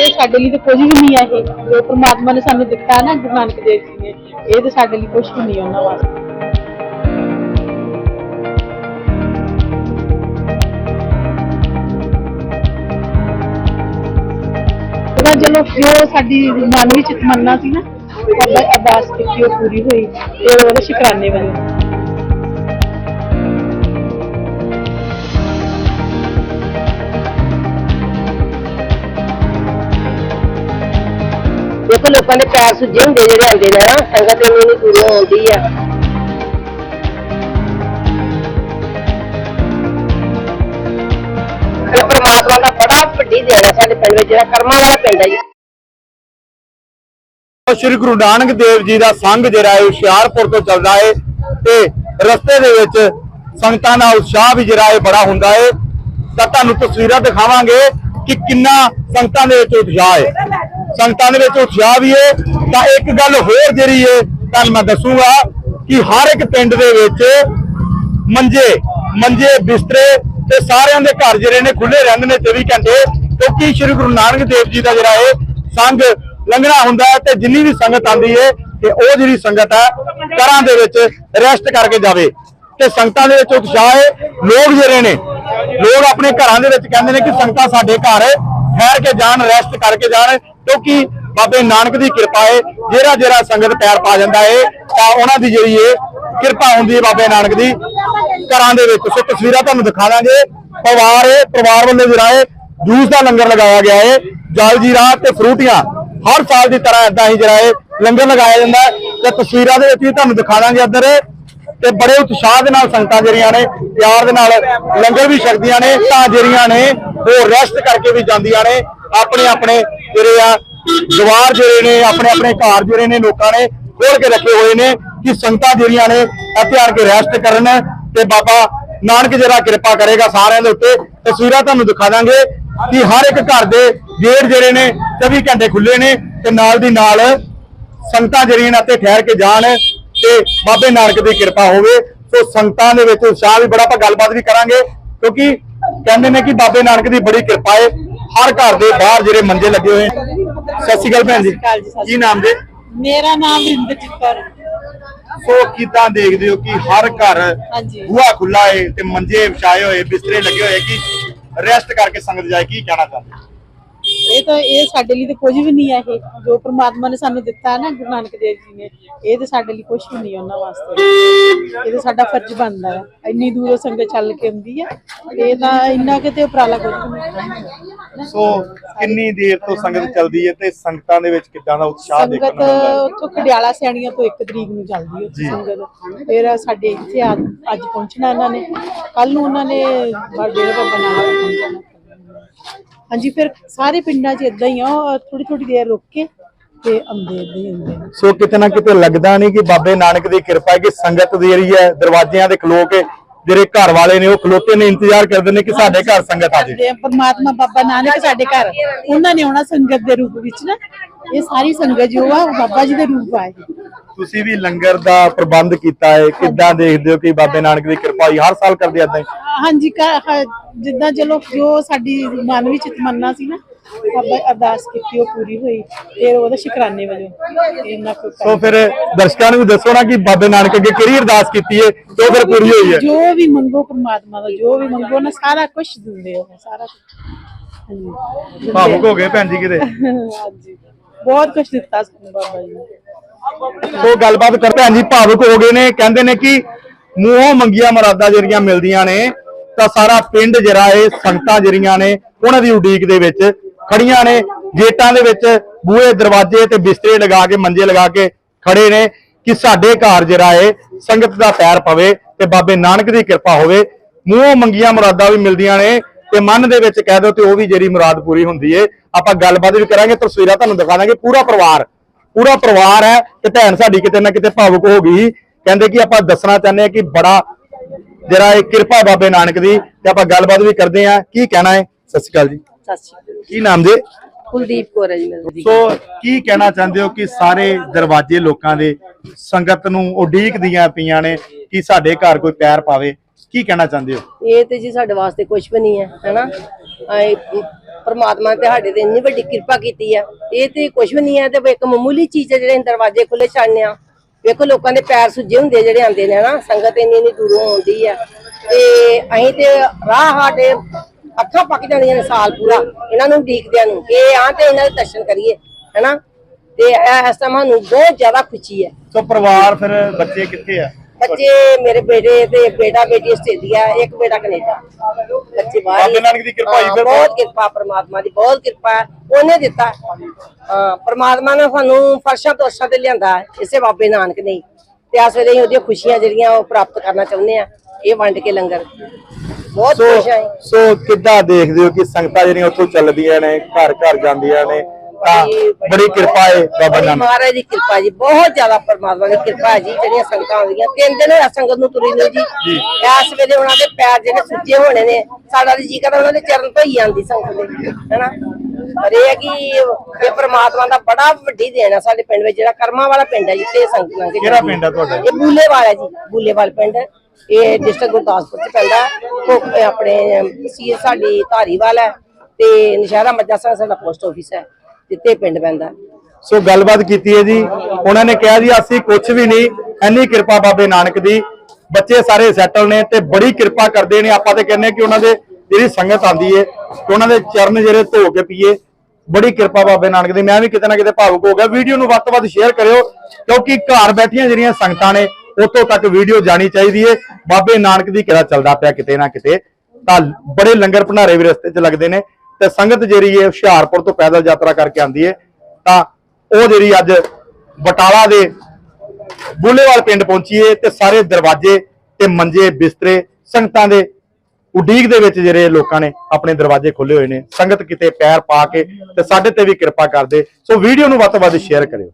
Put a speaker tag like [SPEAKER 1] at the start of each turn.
[SPEAKER 1] ਇਹ ਸਾਡੇ ਲਈ ਤਾਂ ਕੁਝ ਵੀ ਨਹੀਂ ਹੈ ਇਹ। ਜੋ ਪ੍ਰਮਾਤਮਾ ਨੇ ਸਾਨੂੰ ਦਿੱਤਾ ਨਾ, ਗੁਰੂ ਨਾਨਕ ਦੇਵ ਜੀ ਨੇ, ਇਹ ਤਾਂ ਸਾਡੇ ਲਈ ਕੁਝ ਵੀ ਨਹੀਂ ਉਹਨਾਂ ਵਾਸਤੇ। ਉਹਦਾ ਚਲੋ, ਜੋ ਸਾਡੀ ਮਨ ਵਿੱਚ ਤਮੰਨਾ ਸੀ ਨਾ ਬਾਬਾ ਅਰਦਾਸ ਕੀਤੀ, ਉਹ ਪੂਰੀ ਹੋਈ। ਤੇ ਉਹਦੇ ਸ਼ੁਕਰਾਨੇ ਵਜੋਂ
[SPEAKER 2] ਦੇਖੋ ਲੋਕਾਂ ਦੇ ਪੈਰ ਸੁੱਜੇ ਹੁੰਦੇ ਜਿਹੜੇ ਆਉਂਦੇ ਨੇ ਨਾ ਸੰਗਤ ਇੰਨੀ ਨਹੀਂ ਪੂਰੀ ਹੁੰਦੀ ਆ। ਇਹ ਪਰਮਾਤਮਾ ਦਾ ਬੜਾ ਵੱਡੀ ਦੇਣ ਹੈ ਸਾਡੇ ਪਿੰਡ ਵਿੱਚ, ਜਿਹੜਾ ਕਰਮਾਂ ਵਾਲਾ ਪਿੰਡ ਹੈ ਜੀ।
[SPEAKER 3] ਸ੍ਰੀ ਗੁਰੂ ਨਾਨਕ ਦੇਵ ਜੀ ਦਾ ਸੰਘ ਜਿਹੜਾ ਹੈ ਹੁਸ਼ਿਆਰਪੁਰ ਤੋਂ ਚੱਲਦਾ ਹੈ ਤੇ ਰਸਤੇ ਦੇ ਵਿੱਚ ਸੰਗਤਾਂ ਦਾ ਉਤਸ਼ਾਹ ਵੀ ਜਿਹੜਾ ਹੈ ਬੜਾ ਹੁੰਦਾ ਹੈ ਤਾਂ ਤੁਹਾਨੂੰ ਤਸਵੀਰਾਂ ਦਿਖਾਵਾਂਗੇ ਕਿ ਕਿੰਨਾ ਸੰਗਤਾਂ ਦੇ ਵਿੱਚ ਉਤਸ਼ਾਹ ਹੈ ਸੰਗਤਾਂ ਦੇ ਵਿੱਚ ਉਤਸ਼ਾਹ ਵੀ ਹੈ ਤਾਂ ਇੱਕ ਗੱਲ ਹੋਰ ਜਿਹੜੀ ਹੈ ਤੁਹਾਨੂੰ ਮੈਂ ਦੱਸੂਗਾ ਕਿ ਹਰ ਇੱਕ ਪਿੰਡ ਦੇ ਵਿੱਚ ਮੰਜੇ ਮੰਜੇ, ਬਿਸਤਰੇ ਤੇ ਸਾਰਿਆਂ ਦੇ ਘਰ ਜਿਹੜੇ ਨੇ ਖੁੱਲੇ ਰਹਿੰਦੇ ਨੇ 24 ਘੰਟੇ, ਕਿਉਂਕਿ ਸ੍ਰੀ ਗੁਰੂ ਨਾਨਕ ਦੇਵ ਜੀ ਦਾ ਜਿਹੜਾ ਹੈ ਸੰਘ ਲੰਘਣਾ ਹੁੰਦਾ ਹੈ ਤੇ ਜਿੰਨੀ ਵੀ ਸੰਗਤ ਆਂਦੀ ਹੈ ਤੇ ਉਹ ਜਿਹੜੀ ਸੰਗਤ ਹੈ, ਘਰਾਂ ਦੇ ਵਿੱਚ ਰੈਸਟ ਕਰਕੇ ਜਾਵੇ। ਤੇ ਸੰਗਤਾਂ ਦੇ ਵਿੱਚ ਉਤਸ਼ਾਹ ਹੈ ਲੋਕ ਜਿਹੜੇ ਨੇ, ਲੋਕ ਆਪਣੇ ਘਰਾਂ ਦੇ ਵਿੱਚ ਕਹਿੰਦੇ ਨੇ ਕਿ ਸੰਗਤਾਂ ਸਾਡੇ ਘਰ ਠਹਿਰ ਕੇ ਜਾਣ, ਰੈਸਟ ਕਰਕੇ ਜਾਣ ਕਿਉਂਕਿ ਬਾਬੇ ਨਾਨਕ ਦੀ ਕਿਰਪਾ ਹੈ ਜਿਹੜਾ ਜਿਹੜਾ ਸੰਗਤ ਪੈਰ ਪਾ ਜਾਂਦਾ ਹੈ ਤਾਂ ਉਹਨਾਂ ਦੀ ਜਿਹੜੀ ਹੈ ਕਿਰਪਾ ਹੁੰਦੀ ਹੈ ਬਾਬੇ ਨਾਨਕ ਦੀ। ਘਰਾਂ ਦੇ ਵਿੱਚ ਸੋ ਤਸਵੀਰਾਂ ਤੁਹਾਨੂੰ ਦਿਖਾ ਦਾਂਗੇ। ਪਰਿਵਾਰ ਹੈ ਪਰਿਵਾਰ ਵੱਲੋਂ ਜਿਹੜਾ ਹੈ ਜੂਸ ਦਾ ਲੰਗਰ ਲਗਾਇਆ ਗਿਆ ਹੈ ਜਲ ਜੀਰਾ ਤੇ ਫਰੂਟੀਆਂ, ਹਰ ਸਾਲ ਦੀ ਤਰ੍ਹਾਂ ਇਦਾਂ ਹੀ ਜਿਹੜਾ ਹੈ ਲੰਗਰ ਲਗਾਇਆ ਜਾਂਦਾ ਹੈ ਤੇ ਤਸਵੀਰਾਂ ਦੇ ਵਿੱਚ ਵੀ ਤੁਹਾਨੂੰ ਦਿਖਾ ਦਾਂਗੇ ਇੱਧਰ। ਤੇ ਬੜੇ ਉਤਸ਼ਾਹ ਦੇ ਨਾਲ ਸੰਗਤਾਂ ਜਿਹੜੀਆਂ ਨੇ, ਪਿਆਰ ਦੇ ਨਾਲ ਲੰਗਰ ਵੀ ਛਕਦੀਆਂ ਨੇ, ਤਾਂ ਜਿਹੜੀਆਂ ਨੇ ਉਹ ਰੈਸਟ ਕਰਕੇ ਵੀ ਜਾਂਦੀਆਂ ਨੇ ਆਪਣੇ ਆਪਣੇ ਜਿਹੜੇ ਆ, ਜਵਾਰ ਜਿਹੜੇ ਨੇ, ਆਪਣੇ ਆਪਣੇ ਘਰ ਜਿਹੜੇ ਨੇ ਲੋਕਾਂ ਨੇ ਖੋਲ ਕੇ ਰੱਖੇ ਹੋਏ ਨੇ ਕਿ ਸੰਗਤਾਂ ਜਿਹੜੀਆਂ ਨੇ ਇੱਥੇ ਆਣ ਕੇ ਰੈਸਟ ਕਰਨ ਤੇ ਬਾਬਾ ਨਾਨਕ ਜਿਹੜਾ ਕਿਰਪਾ ਕਰੇਗਾ ਸਾਰਿਆਂ ਦੇ ਉੱਤੇ। ਤਸਵੀਰਾਂ ਤੁਹਾਨੂੰ ਦਿਖਾ ਦਾਂਗੇ ਕਿ ਹਰ ਇੱਕ ਘਰ ਦੇ ਗੇਟ ਜਿਹੜੇ ਨੇ 24 ਘੰਟੇ ਖੁੱਲੇ ਨੇ ਤੇ ਨਾਲ ਦੀ ਨਾਲ ਸੰਗਤਾਂ ਜਿਹੜੀਆਂ ਨੇ ਇੱਥੇ ਠਹਿਰ ਕੇ ਜਾਣ ਤੇ ਬਾਬੇ ਨਾਨਕ ਦੀ ਕਿਰਪਾ ਹੋਵੇ। ਸੋ ਸੰਗਤਾਂ ਦੇ ਵਿੱਚ ਉਤਸ਼ਾਹ ਵੀ ਬੜਾ ਆਪਾਂ ਗੱਲਬਾਤ ਵੀ ਕਰਾਂਗੇ ਕਿਉਂਕਿ ਕਹਿੰਦੇ ਨੇ ਕਿ ਬਾਬੇ ਨਾਨਕ ਦੀ ਬੜੀ ਕਿਰਪਾ ਹੈ ਹਰ ਘਰ ਦੇ ਬਾਹਰ ਜਿਹੜੇ ਮੰਜੇ ਲੱਗੇ ਹੋਏ ਸਤਿ ਸ਼੍ਰੀ ਅਕਾਲ ਭੈਣ ਜੀ। ਕੀ ਨਾਮ ਜੀ?
[SPEAKER 1] ਮੇਰਾ ਨਾਮ ਰਿੰਦਰਜੀਤ ਕੌਰ ਹੈ।
[SPEAKER 3] ਸੋ ਕਿਦਾਂ ਦੇਖਦੇ ਹੋ ਕਿ ਹਰ ਘਰ
[SPEAKER 1] ਹਾਂਜੀ।
[SPEAKER 3] ਬੂਹਾ ਖੁੱਲਾ ਹੈ ਤੇ ਮੰਜੇ ਵਿਛਾਏ ਹੋਏ ਬਿਸਤਰੇ ਲੱਗੇ ਹੋਏ ਕਿ ਰੈਸਟ ਕਰਕੇ ਸੰਗਤ ਜਾਏ ਕੀ ਕਹਿਣਾ ਚਾਹੁੰਦੇ?
[SPEAKER 1] ਇਹ ਤਾਂ ਇਹ ਸਾਡੇ ਲਈ ਤਾਂ ਕੁਝ ਵੀ ਨਹੀਂ ਹੈ ਇਹ। ਜੋ ਪ੍ਰਮਾਤਮਾ ਨੇ ਸਾਨੂੰ ਦਿੱਤਾ ਹੈ ਨਾ ਗੁਰੂ ਨਾਨਕ ਦੇਵ ਜੀ ਨੇ ਇਹ ਤਾਂ ਸਾਡੇ ਲਈ ਕੁਝ ਵੀ ਨਹੀਂ ਹੈ ਉਹਨਾਂ ਵਾਸਤੇ। ਇਹ ਤਾਂ ਸਾਡਾ ਫਰਜ਼ ਬਣਦਾ ਹੈ। ਇੰਨੀ ਦੂਰੋਂ ਸੰਗਤ ਚੱਲ ਕੇ ਆਉਂਦੀ ਹੈ। ਇਹ ਤਾਂ ਇੰਨਾ ਕਿਤੇ ਉਪਰਾਲਾ ਕੁਝ ਨਹੀਂ।
[SPEAKER 3] ਸੋ ਕਿੰਨੀ ਦੇਰ ਤੋਂ ਸੰਗਤ ਚੱਲਦੀ ਹੈ ਤੇ ਸੰਗਤਾਂ ਦੇ ਵਿੱਚ ਕਿਦਾਂ ਦਾ ਉਤਸ਼ਾਹ ਦੇਖਣ
[SPEAKER 1] ਸੰਗਤ
[SPEAKER 3] ਨੂੰ ਮਿਲਦਾ ਹੈ?
[SPEAKER 1] ਉੱਥੋਂ ਖਡਿਆਲਾ ਸਿਆਣੀਆਂ ਤੋਂ 1 ਤਰੀਕ ਨੂੰ ਚੱਲਦੀ ਹੈ ਸੰਗਤ। ਫਿਰ ਸਾਡੇ ਇੱਥੇ ਅੱਜ ਅੱਜ ਪਹੁੰਚਣਾ ਇਹਨਾਂ ਨੇ। ਕੱਲ ਨੂੰ ਉਹਨਾਂ ਨੇ ਡੇਰੇ ਬਾਬਾ ਨਾਨਕ ਪਹੁੰਚਣਾ ਹਾਂਜੀ ਫਿਰ ਸਾਰੇ ਪਿੰਡਾਂ 'ਚ ਇਦਾਂ ਹੀ ਆ ਥੋੜੀ ਥੋੜੀ ਦੇਰ ਰੁਕ ਕੇ ਤੇ ਆਉਂਦੇ ਏਦਾਂ ਹੀ ਨੇ
[SPEAKER 3] ਸੋ ਕਿਤੇ ਨਾ ਕਿਤੇ ਲੱਗਦਾ ਨਹੀਂ ਕਿ ਬਾਬੇ ਨਾਨਕ ਦੀ ਕਿਰਪਾ ਹੈ ਕਿ ਸੰਗਤ ਦੀ ਹੈ ਦਰਵਾਜ਼ਿਆਂ ਦੇ ਖਲੋ ਕੇ ਜਿਹੜੇ ਘਰ ਵਾਲੇ ਨੇ ਉਹ ਖਲੋਤੇ ਨੇ ਇੰਤਜ਼ਾਰ ਕਰਦੇ ਨੇ ਕਿ ਸਾਡੇ ਘਰ ਸੰਗਤ ਆ
[SPEAKER 1] ਸਾਡੇ ਪਰਮਾਤਮਾ ਬਾਬਾ ਨਾਨਕ ਸਾਡੇ ਘਰ। ਉਹਨਾਂ ਨੇ ਆਉਣਾ ਸੰਗਤ ਦੇ ਰੂਪ ਵਿੱਚ ਨਾ। ਇਹ ਸਾਰੀ ਸੰਗਤ ਜੋ ਆ ਉਹ ਬਾਬਾ ਜੀ ਦੇ ਰੂਪ ਆਏ
[SPEAKER 3] ਤੁਸੀਂ ਵੀ ਲੰਗਰ ਦਾ ਪ੍ਰਬੰਧ ਕੀਤਾ ਹੈ ਕਿੱਦਾਂ ਦੇਖਦੇ ਹੋ ਕਿ ਬਾਬੇ ਨਾਨਕ ਦੀ ਕਿਰਪਾ ਹੋਈ? ਹਰ ਸਾਲ ਕਰਦੇ ਹੀ?
[SPEAKER 1] ਹਾਂਜੀ ਜਿੱਦਾਂ ਚਲੋ ਜੋ ਸਾਡੀ ਮਨ ਵਿੱਚ ਤਮੰਨਾ ਸੀ ਨਾ ਬਾਬਾ ਅਰਦਾਸ ਕੀਤੀ ਉਹ ਪੂਰੀ ਹੋਈ। ਫਿਰ ਉਹਦੇ ਸ਼ੁਕਰਾਨੇ ਵਜੋਂ ਇੰਨਾ ਕੁ
[SPEAKER 3] ਸੋ ਫਿਰ ਦਰਸ਼ਕਾਂ ਨੂੰ ਵੀ ਦੱਸੋ ਨਾ ਕਿ ਬਾਬੇ ਨਾਨਕ ਅੱਗੇ ਕਿਹੜੀ ਅਰਦਾਸ ਕੀਤੀ ਹੈ ਤੇ ਉਹ ਫਿਰ ਪੂਰੀ ਹੋਈ ਹੈ
[SPEAKER 1] ਜੋ ਵੀ ਮੰਗੋ ਪਰਮਾਤਮਾ ਦਾ ਜੋ ਵੀ ਮੰਗੋ ਨਾ ਸਾਰਾ ਕੁਝ ਦਿੰਦੇ ਹੋ ਸਾਰਾ। ਹਾਂਜੀ।
[SPEAKER 3] ਭਾਵੁਕ ਹੋ ਗਏ ਭੈਣ ਜੀ ਕਿਤੇ?
[SPEAKER 1] ਹਾਂਜੀ। ਬਹੁਤ ਕੁਝ ਦਿੱਤਾ ਸਾਨੂੰ ਬਾਬਾ ਜੀ ਨੇ।
[SPEAKER 3] ਸੋ ਗੱਲਬਾਤ ਕਰ ਭੈਣ ਜੀ ਭਾਵੁਕ ਹੋ ਗਏ ਨੇ ਕਹਿੰਦੇ ਨੇ ਕਿ ਮੂੰਹੋਂ ਮੰਗੀਆਂ ਮੁਰਾਦਾਂ ਜਿਹੜੀਆਂ ਮਿਲਦੀਆਂ ਨੇ ਤਾਂ ਸਾਰਾ ਪਿੰਡ ਜਿਹੜਾ ਏ ਸੰਗਤਾਂ ਜਿਹੜੀਆਂ ਨੇ ਉਹਨਾਂ ਦੀ ਉਡੀਕ ਦੇ ਵਿੱਚ ਖੜੀਆਂ ਨੇ ਗੇਟਾਂ ਦੇ ਵਿੱਚ ਬੂਹੇ ਦਰਵਾਜ਼ੇ ਤੇ ਬਿਸਤਰੇ ਲਗਾ ਕੇ ਮੰਜੇ ਲਗਾ ਕੇ ਖੜੇ ਨੇ ਕਿ ਸਾਡੇ ਘਰ ਜਿਹੜਾ ਏ ਸੰਗਤ ਦਾ ਪੈਰ ਪਵੇ ਤੇ ਬਾਬੇ ਨਾਨਕ ਦੀ ਕਿਰਪਾ ਹੋਵੇ। ਮੂੰਹੋਂ ਮੰਗੀਆਂ ਮੁਰਾਦਾਂ ਵੀ ਮਿਲਦੀਆਂ ਨੇ ਤੇ ਮਨ ਦੇ ਵਿੱਚ ਕਹਿ ਦਿਓ ਤੇ ਉਹ ਵੀ ਜਿਹੜੀ ਮੁਰਾਦ ਪੂਰੀ ਹੁੰਦੀ ਏ। ਆਪਾਂ ਗੱਲਬਾਤ ਵੀ ਕਰਾਂਗੇ ਤਸਵੀਰਾਂ ਤੁਹਾਨੂੰ ਦਿਖਾ ਦਾਂਗੇ। ਪੂਰਾ ਪਰਿਵਾਰ ਪੂਰਾ ਪਰਿਵਾਰ ਹੈ ਤੇ ਭੈਣ ਸਾਡੀ ਕਿਤੇ ਨਾ ਕਿਤੇ ਭਾਵੁਕ ਹੋ ਗਈ। ਕਹਿੰਦੇ ਕਿ ਆਪਾਂ ਦੱਸਣਾ ਚਾਹੁੰਦੇ ਆ ਕਿ ਬੜਾ ਜਿਹੜਾ ਇਹ ਕਿਰਪਾ ਬਾਬੇ ਨਾਨਕ ਦੀ ਤੇ ਆਪਾਂ ਗੱਲਬਾਤ ਵੀ ਕਰਦੇ ਆ ਕੀ ਕਹਿਣਾ ਹੈ ਸਤਿ ਸ਼੍ਰੀ ਅਕਾਲ ਜੀ।
[SPEAKER 2] ਸਤਿ ਸ਼੍ਰੀ ਅਕਾਲ।
[SPEAKER 3] ਕੀ ਨਾਮ ਜੀ?
[SPEAKER 2] ਕੁਲਦੀਪ ਕੌਰ ਹੈ ਜੀ ਮੇਰਾ
[SPEAKER 3] ਸੋ ਕੀ ਕਹਿਣਾ ਚਾਹੁੰਦੇ ਹੋ ਕਿ ਸਾਰੇ ਦਰਵਾਜ਼ੇ ਲੋਕਾਂ ਦੇ ਸੰਗਤ ਨੂੰ ਉਡੀਕਦੀਆਂ ਪਈਆਂ ਨੇ ਕਿ ਸਾਡੇ ਘਰ ਕੋਈ ਪੈਰ ਪਾਵੇ? ਕੀ ਕਹਿਣਾ ਚਾਹੁੰਦੇ ਹੋ?
[SPEAKER 2] ਇਹ ਤੇ ਜੀ ਸਾਡੇ ਵਾਸਤੇ ਕੁਝ ਵੀ ਨਹੀਂ ਹੈ ਹੈਨਾ? ਆਏ ਪਰਮਾਤਮਾ ਨੇ ਸਾਡੇ ਤੇ ਇੰਨੀ ਵੱਡੀ ਕਿਰਪਾ ਕੀਤੀ ਆ। ਇਹ ਤੇ ਕੁਝ ਵੀ ਨਹੀਂ ਹੈ ਤੇ ਇੱਕ ਮਾਮੂਲੀ ਚੀਜ਼ ਹੈ ਜਿਹੜੇ ਦਰਵਾਜ਼ੇ ਖੁੱਲੇ ਛੱਡਨੇ ਆ। ਵੇਖੋ ਲੋਕਾਂ ਦੇ ਪੈਰ ਸੁੱਜੇ ਹੁੰਦੇ ਜਿਹੜੇ ਆਉਂਦੇ ਨੇ ਨਾ ਸੰਗਤ ਇੰਨੀ ਇੰਨੀ ਦੂਰੋਂ ਆਉਂਦੀ ਆ। ਤੇ ਅਸੀਂ ਤੇ ਰਾਹ ਸਾਡੇ ਅੱਖਾਂ ਪੱਕ ਜਾਂਦੀਆਂ ਨੇ ਸਾਲ ਪੂਰਾ ਇਹਨਾਂ ਨੂੰ ਉਡੀਕਦਿਆਂ ਨੂੰ ਕਿ ਆ ਤੇ ਇਹਨਾਂ ਦੇ ਦਰਸ਼ਨ ਕਰੀਏ ਹੈਨਾ ਤੇ ਇਹ- ਇਸ ਟਾਈਮ ਸਾਨੂੰ ਬਹੁਤ ਜ਼ਿਆਦਾ ਖੁਸ਼ੀ ਹੈ
[SPEAKER 3] ਸੋ ਪਰਿਵਾਰ ਫਿਰ ਬੱਚੇ ਕਿੱਥੇ ਆ
[SPEAKER 2] ਬੱਚੇ ਮੇਰੇ ਬੇਟੇ ਤੇ ਬੇਟਾ ਬੇਟੀ ਆਸਟ੍ਰੇਲੀਆ ਇੱਕ ਬੇਟਾ ਕੈਨੇਡਾ ਬੱਚੇ ਬਾਹਰ
[SPEAKER 3] ਬਾਬੇ ਨਾਨਕ ਦੀ ਕਿਰਪਾ
[SPEAKER 2] ਹਾਂ,
[SPEAKER 3] ਫਿਰ?
[SPEAKER 2] ਬਹੁਤ ਕਿਰਪਾ ਪ੍ਰਮਾਤਮਾ ਦੀ ਬਹੁਤ ਕਿਰਪਾ। ਉਹਨੇ ਦਿੱਤਾ ਹਾਂ ਪ੍ਰਮਾਤਮਾ ਨੇ ਸਾਨੂੰ ਫਰਸ਼ਾਂ ਤੋਂ ਅਰਸ਼ਾਂ ਤੇ ਲਿਆਂਦਾ ਇਸੇ ਬਾਬੇ ਨਾਨਕ ਨੇ। ਤੇ ਵੇਲੇ ਅਸੀਂ ਉਹਦੀਆਂ ਖੁਸ਼ੀਆਂ ਜਿਹੜੀਆਂ ਉਹ ਪ੍ਰਾਪਤ ਕਰਨਾ ਚਾਹੁੰਦੇ ਆ ਇਹ ਵੰਡ ਕੇ ਲੰਗਰ। ਬਹੁਤ
[SPEAKER 3] ਸੋ
[SPEAKER 2] ਖੁਸ਼ ਹਾਂ।
[SPEAKER 3] ਸੋ ਕਿੱਦਾਂ ਦੇਖਦੇ ਹੋ ਕਿ ਸੰਗਤਾਂ ਜਿਹੜੀਆਂ ਉੱਥੋਂ ਚੱਲਦੀਆਂ ਨੇ ਘਰ ਘਰ ਜਾਂਦੀਆਂ ਨੇ ਤਾਂ ਬੜੀ ਕਿਰਪਾ ਹੈ ਬਾਬਾ
[SPEAKER 2] ਬੜੀ
[SPEAKER 3] ਨਾਨਕ।
[SPEAKER 2] ਮਹਾਰਾਜ ਦੀ ਕਿਰਪਾ ਜੀ ਬਹੁਤ ਜ਼ਿਆਦਾ ਪਰਮਾਤਮਾ ਦੀ ਕਿਰਪਾ ਹੈ ਜੀ ਜਿਹੜੀਆਂ ਸੰਗਤਾਂ ਆਉਂਦੀਆਂ। ਤਿੰਨ ਦਿਨ ਹੋਇਆ ਸੰਗਤ ਨੂੰ ਤੁਰੀ ਨੂੰ ਜੀ। ਇਸ ਵੇਲੇ ਉਹਨਾਂ ਦੇ ਪੈਰ ਜਿਹੜੇ ਸੁੱਜੇ ਹੋਣੇ ਨੇ ਸਾਡਾ ਜੀ ਕਰਦਾ ਉਹਨਾਂ ਦੇ ਚਰਨ ਧੋਈ ਜਾਂਦੀ ਸੰਗਤ ਦੇ ਹੈਨਾ? ਪਰ ਇਹ ਹੈ ਕਿ ਇਹ ਪਰਮਾਤਮਾ ਦਾ ਬੜਾ ਵੱਡੀ ਦੇਣ ਹੈ ਸਾਡੇ ਪਿੰਡ ਵਿੱਚ ਜਿਹੜਾ ਕਰਮਾਂ ਵਾਲਾ ਪਿੰਡ ਹੈ ਜਿੱਥੇ ਸੰਗਤ ਲੰਘ ਕੇ
[SPEAKER 3] ਕਿਹੜਾ
[SPEAKER 2] ਜਾਂਦੀ
[SPEAKER 3] ਪਿੰਡ ਹੈ ਤੁਹਾਡਾ?
[SPEAKER 2] ਇਹ ਬੂਲੇਵਾਲ ਹੈ ਜੀ ਬੂਲੇਵਾਲ ਪਿੰਡ। ਇਹ ਡਿਸਟ੍ਰਿਕਟ ਗੁਰਦਾਸਪੁਰ ਚ ਪੈਂਦਾ। ਉਹ ਆਪਣੇ ਤਹਿਸੀਲ ਸਾਡੀ ਧਾਰੀਵਾਲ ਹੈ ਤੇ ਨਸ਼ਹਿਰਾ ਮੱਜਾ ਸਾਹਿਬ ਸਾਡਾ ਪੋਸਟ ਆਫਿਸ ਹੈ ਜਿੱਥੇ ਪਿੰਡ ਪੈਂਦਾ।
[SPEAKER 3] ਸੋ ਗੱਲਬਾਤ ਕੀਤੀ ਹੈ ਜੀ। ਉਹਨਾਂ ਨੇ ਕਿਹਾ ਜੀ, ਅਸੀਂ ਕੁਝ ਵੀ ਨਹੀਂ, ਇੰਨੀ ਕਿਰਪਾ ਬਾਬੇ ਨਾਨਕ ਦੀ। ਬੱਚੇ ਸਾਰੇ ਸੈਟਲ ਨੇ ਤੇ ਬੜੀ ਕਿਰਪਾ ਕਰਦੇ ਨੇ। ਆਪਾਂ ਤੇ ਕਹਿੰਦੇ ਕਿ ਉਹਨਾਂ ਦੇ, ਜਿਹੜੀ ਸੰਗਤ ਆਂਦੀ ਏ ਉਹਨਾਂ ਦੇ ਚਰਨ ਜਿਹੜੇ ਧੋ ਕੇ ਪੀਏ। ਬੜੀ ਕਿਰਪਾ ਬਾਬੇ ਨਾਨਕ ਦੀ। ਮੈਂ ਵੀ ਕਿਤੇ ਨਾ ਕਿਤੇ ਭਾਵੁਕ ਹੋ ਗਿਆ। ਵੀਡੀਓ ਨੂੰ ਵੱਧ ਤੋਂ ਵੱਧ ਸ਼ੇਅਰ ਕਰਿਓ, ਕਿਉਂਕਿ ਘਰ ਬੈਠੀਆਂ ਜਿਹੜੀਆਂ ਸੰਗਤਾਂ ਨੇ ਉੱਥੋਂ ਤੱਕ ਵੀਡੀਓ ਜਾਣੀ ਚਾਹੀਦੀ ਏ। ਬਾਬੇ ਨਾਨਕ ਦੀ ਕਿਹੜਾ ਚੱਲਦਾ ਪਿਆ ਕਿਤੇ ਨਾ ਕਿਤੇ, ਤਾਂ ਬੜੇ ਲੰਗਰ ਭੰਡਾਰੇ ਵੀ ਰਸਤੇ 'ਚ ਲੱਗਦੇ ਨੇ ਤੇ ਸੰਗਤ ਜਿਹੜੀ ਏ, ਹੁਸ਼ਿਆਰਪੁਰ ਤੋਂ ਪੈਦਲ ਯਾਤਰਾ ਕਰਕੇ ਆਂਦੀ ਏ। ਤਾਂ ਉਹ ਜਿਹੜੀ ਅੱਜ ਬਟਾਲਾ ਦੇ ਬੁੱਲੇਵਾਲ ਪਿੰਡ ਪਹੁੰਚੀ ਏ ਤੇ ਸਾਰੇ ਦਰਵਾਜ਼ੇ ਤੇ ਮੰਜੇ ਬਿਸਤਰੇ, ਸੰਗਤਾਂ ਦੇ ਉਡੀਕ ਦੇ ਵਿੱਚ ਜਿਹੜੇ ਲੋਕਾਂ ਨੇ ਆਪਣੇ ਦਰਵਾਜ਼ੇ ਖੋਲੇ ਹੋਏ ਨੇ। ਸੰਗਤ ਕਿਤੇ ਪੈਰ ਪਾ ਕੇ ਤੇ ਸਾਡੇ ਤੇ ਵੀ ਕਿਰਪਾ ਕਰਦੇ ਸੋ ਵੀਡੀਓ ਨੂੰ ਵੱਧ ਤੋਂ ਵੱਧ ਸ਼ੇਅਰ ਕਰਿਓ।